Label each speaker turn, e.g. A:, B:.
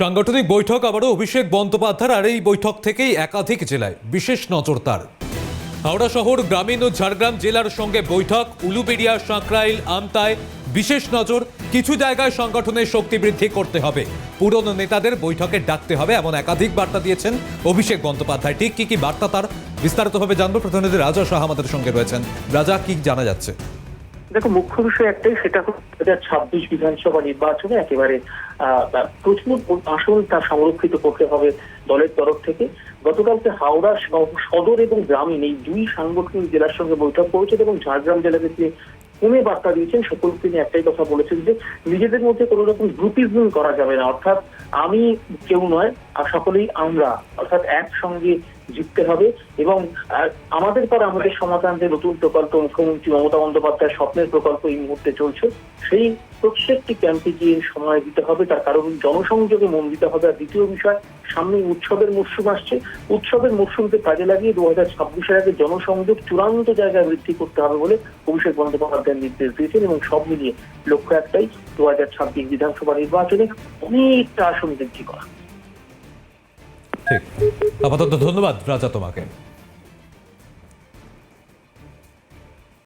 A: সাংগঠনিক বৈঠক আবারও অভিষেক বন্দ্যোপাধ্যায় আর এই বৈঠক থেকেই একাধিক জেলায় বিশেষ নজর তার। হাওড়া শহর, গ্রামীণ ও ঝাড়গ্রাম জেলার সঙ্গে বৈঠক, উলুবেড়িয়া সাঁকরাইল আমতায় বিশেষ নজর, কিছু জায়গায় সংগঠনের শক্তি বৃদ্ধি করতে হবে। পুরনো নেতাদের বৈঠকে ডাকতে হবে এমন একাধিক বার্তা দিয়েছেন অভিষেক বন্দ্যোপাধ্যায়। ঠিক কি কি বার্তা তার, বিস্তারিতভাবে জানব। প্রতিনিধি রাজা শাহ আমাদের সঙ্গে রয়েছেন। রাজা, কি জানা যাচ্ছে?
B: দেখো, মুখ্য বিষয় একটাই, সেটা হচ্ছে দু হাজার ছাব্বিশ বিধানসভা নির্বাচনে একেবারে প্রচুর আসন তার সংরক্ষিত করতে হবে দলের তরফ থেকে। গতকালকে হাওড়া সদর এবং গ্রামীণ এই দুই সাংগঠনিক জেলার সঙ্গে বৈঠক করেছেন এবং ঝাড়গ্রাম জেলাকে কমে বার্তা দিয়েছেন। সকলকে তিনি একটাই কথা বলেছেন যে, নিজেদের মধ্যে কোনো রকম গ্রুপিজম করা যাবে না। অর্থাৎ আমি কেউ নয়, আর সকলেই আমরা। অর্থাৎ একসঙ্গে জিততে হবে এবং আমাদের পর আমাদের সমাধান যে নতুন প্রকল্প, মুখ্যমন্ত্রী মমতা বন্দ্যোপাধ্যায়ের স্বপ্নের প্রকল্প এই মুহূর্তে চলছে। সেই প্রত্যেকটি ক্যাম্পে গিয়ে সময় দিতে হবে, তার কারণ জনসংযোগে মন দিতে হবে। আর দ্বিতীয় বিষয় সামনে উৎসবের মরশুম আসছে। উৎসবের মরশুমকে কাজে লাগিয়ে দু হাজার ছাব্বিশের আগে জনসংযোগ চূড়ান্ত জায়গায় বৃদ্ধি করতে হবে বলে অভিষেক বন্দ্যোপাধ্যায় নির্দেশ দিয়েছেন এবং সব মিলিয়ে লক্ষ্য একটাই, দু হাজার ছাব্বিশ বিধানসভা নির্বাচনে অনেকটা আসন বৃদ্ধি করা।
A: ঠিক। আপাতত ধন্যবাদ রাজা তোমাকে।